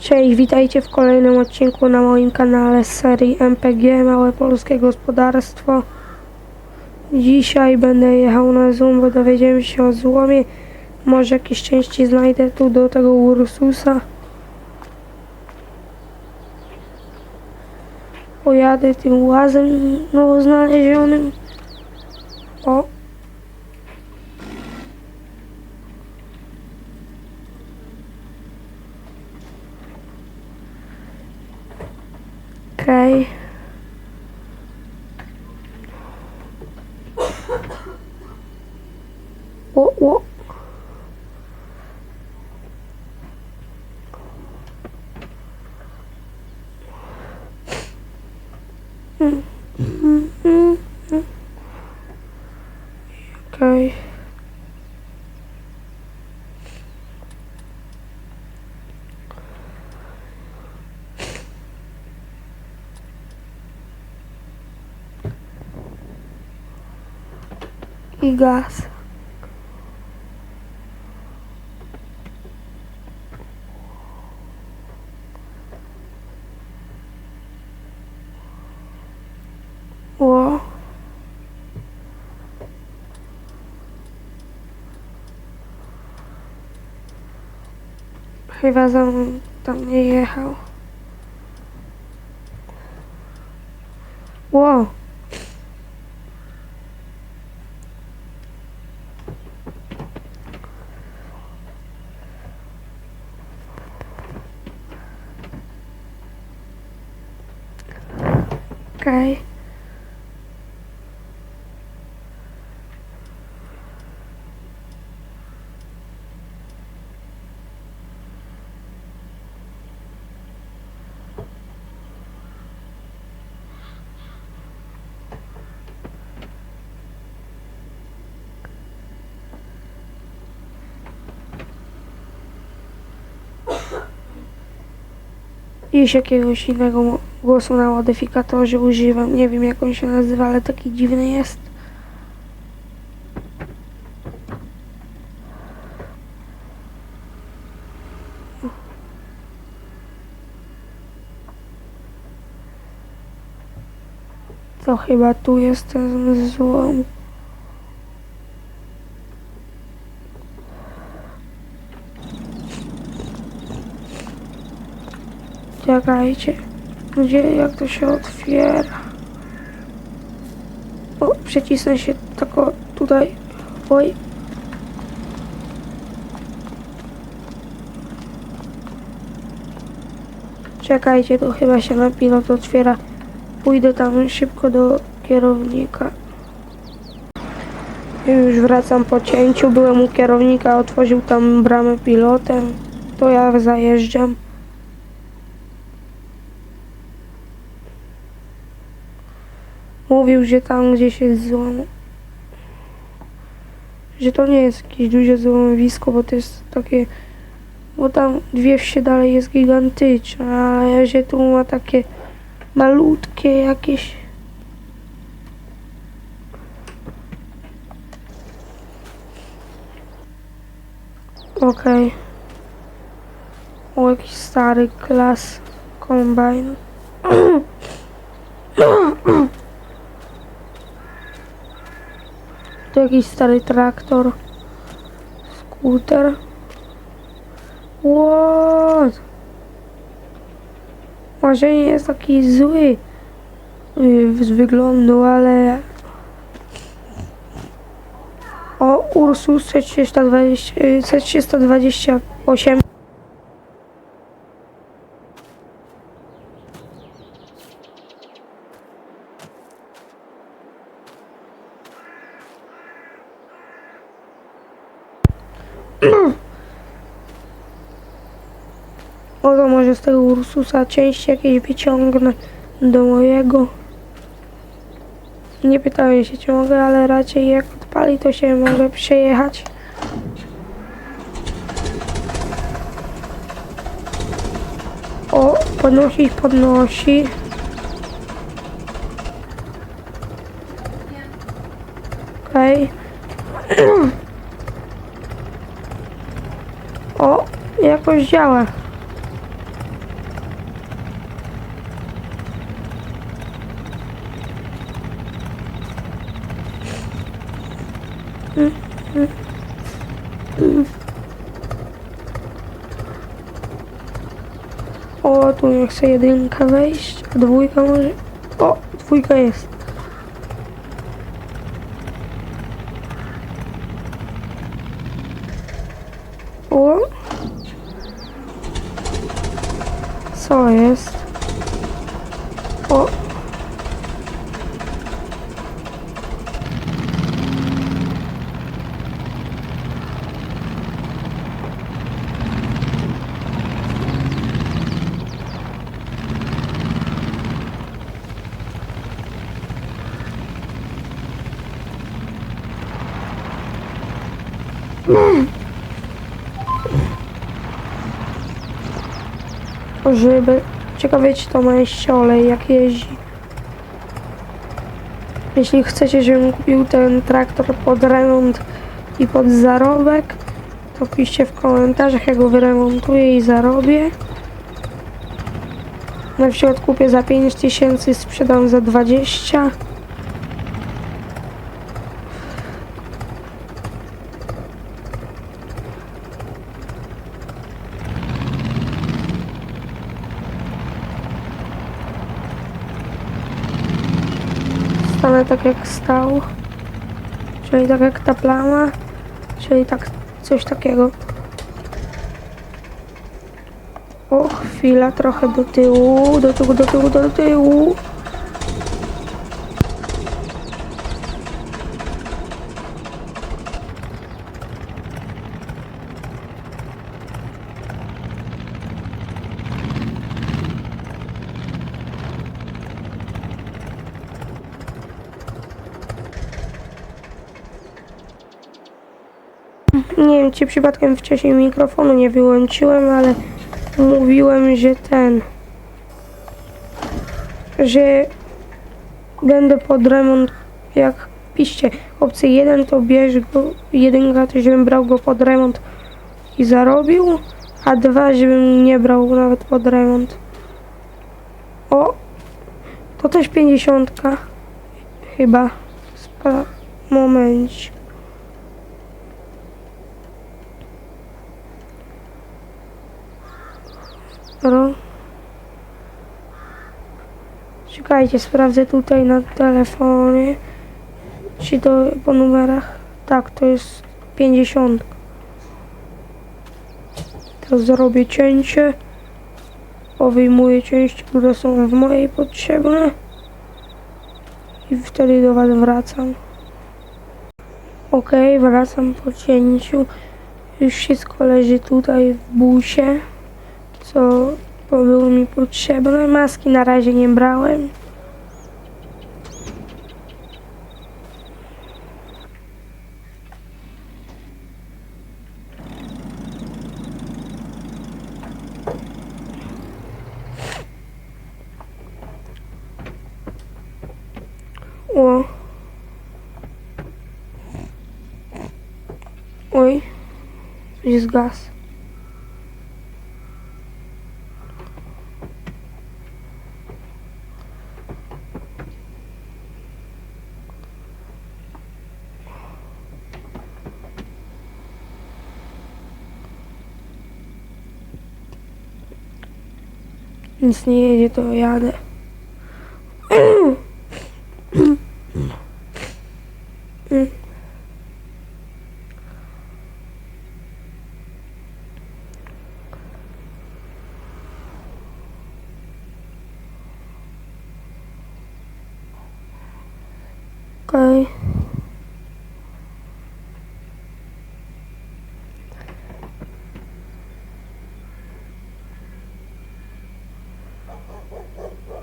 Cześć, witajcie w kolejnym odcinku na moim kanale serii MPG Małe Polskie Gospodarstwo. Dzisiaj będę jechał na Zoom, bo dowiedziałem się o złomie. Może jakieś części znajdę tu do tego Ursusa. Pojadę tym łazem nowo znalezionym. O, okej. O, o. Mm, mm, I gaz. Ło. Chyba za mną tam nie jechał. 你先去休息，再跟我。Głosu na modyfikatorze używam. Nie wiem jak on się nazywa, ale taki dziwny jest. To chyba tu jest ten złom. Czekajcie. Gdzie, jak to się otwiera? O, przycisnę się tylko tutaj. Oj. Czekajcie, to chyba się na pilot otwiera. Pójdę tam szybko do kierownika. Już wracam po cięciu. Byłem u kierownika, otworzył tam bramę pilotem. To ja zajeżdżam. Mówił, że tam gdzieś jest złom. Że to nie jest jakieś duże złomowisko, bo to jest takie... Bo tam dwie wsie dalej jest gigantyczne, a że tu ma takie malutkie jakieś... Okej. O, jakiś stary klas kombajn. To jakiś stary traktor. Skuter. What? Może nie jest taki zły y, z wyglądu, ale... O, Ursus C320, y, C328. O, to może z tego Ursusa części jakieś wyciągnę do mojego. Nie pytałem się, czy mogę, ale raczej jak odpali, to się mogę przejechać. O, podnosi, podnosi. Okej. O, jakoś działa. O, tu nie chcę jedynka wejść, a dwójka może... O, dwójka jest. Żeby... Ciekawe czy to ma ściole jak jeździ. Jeśli chcecie, żebym kupił ten traktor pod remont i pod zarobek, to piszcie w komentarzach, jak go wyremontuję i zarobię. Na przykład kupię za 5000 sprzedam za 20. Stanę tak jak stał. Czyli tak jak ta plama. Czyli tak coś takiego. O, chwila, trochę do tyłu, do tyłu, do tyłu, do tyłu. Nie wiem, czy przypadkiem wcześniej mikrofonu nie wyłączyłem, ale mówiłem, że ten, że będę pod remont, jak piszcie, opcję 1 to bierz go, jedynka to żebym brał go pod remont i zarobił, a dwa żebym nie brał nawet pod remont. O, to też 50 chyba, Spra- momencik. Ro. Czekajcie, sprawdzę tutaj na telefonie. Czy to po numerach? Tak, to jest 50. Teraz zrobię cięcie. Powyjmuję części, które są w mojej potrzebne. I wtedy do Was wracam. Ok, wracam po cięciu. Już wszystko leży tutaj w busie co było mi potrzebne. Maski na razie nie brałem. O. Oj. Coś zgasł. Nic nie jedzie, to jadę. Okej.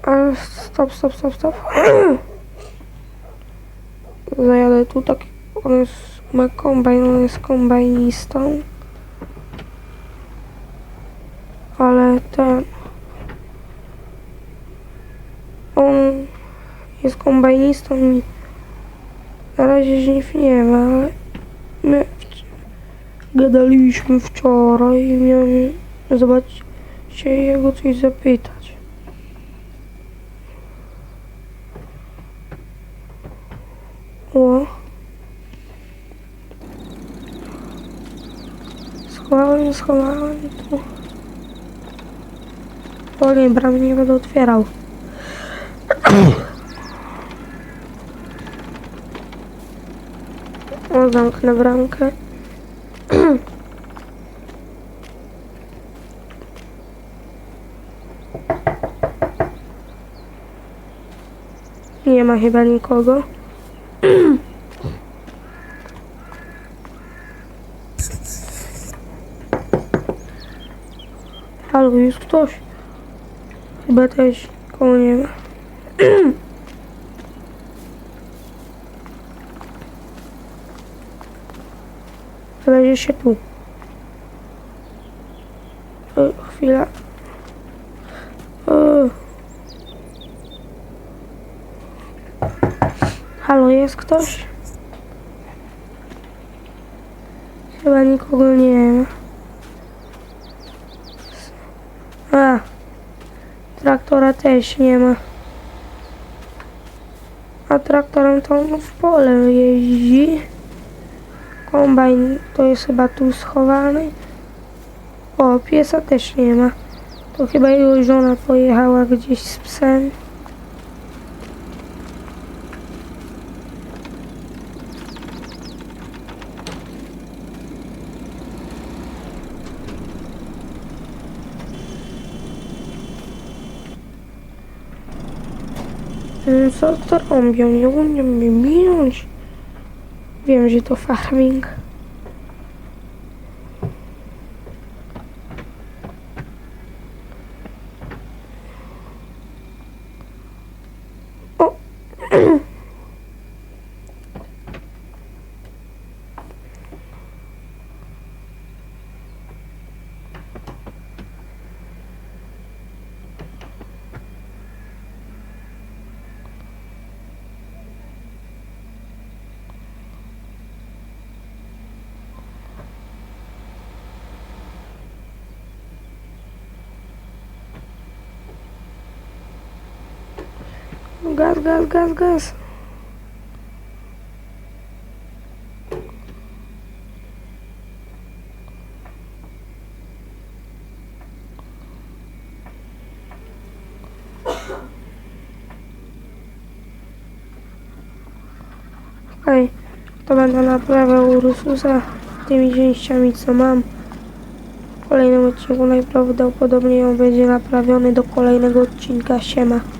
Ale stop, stop, stop, stop. Zajadę tu tak. On jest ma kombajn, on jest kombajnistą. Ale ten. On jest kombajnistą i na razie żniw nie ma, ale my gadaliśmy wczoraj i miałem zobaczyć się jego coś zapytać. O. się schowałem tu. O nie, bramy nie będę otwierał. O, zamknę bramkę. Nie ma chyba nikogo. Halo, jest ktoś? Chyba też koło nie ma. Wlezie się tu. O, chwila. O. Halo, jest ktoś? Chyba nikogo nie ma. A, traktora też nie ma. A traktorem to on w pole jeździ. Kombajn to jest chyba tu schowany. O, piesa też nie ma. To chyba jego żona pojechała gdzieś z psem. Co to robią? Nie umiem mnie minąć. Wiem, że to farming. O! Gaz, gaz, gaz, gaz. Okej, to będę naprawiał Ursusa tymi częściami co mam. W kolejnym odcinku najprawdopodobniej on będzie naprawiony do kolejnego odcinka. Siema.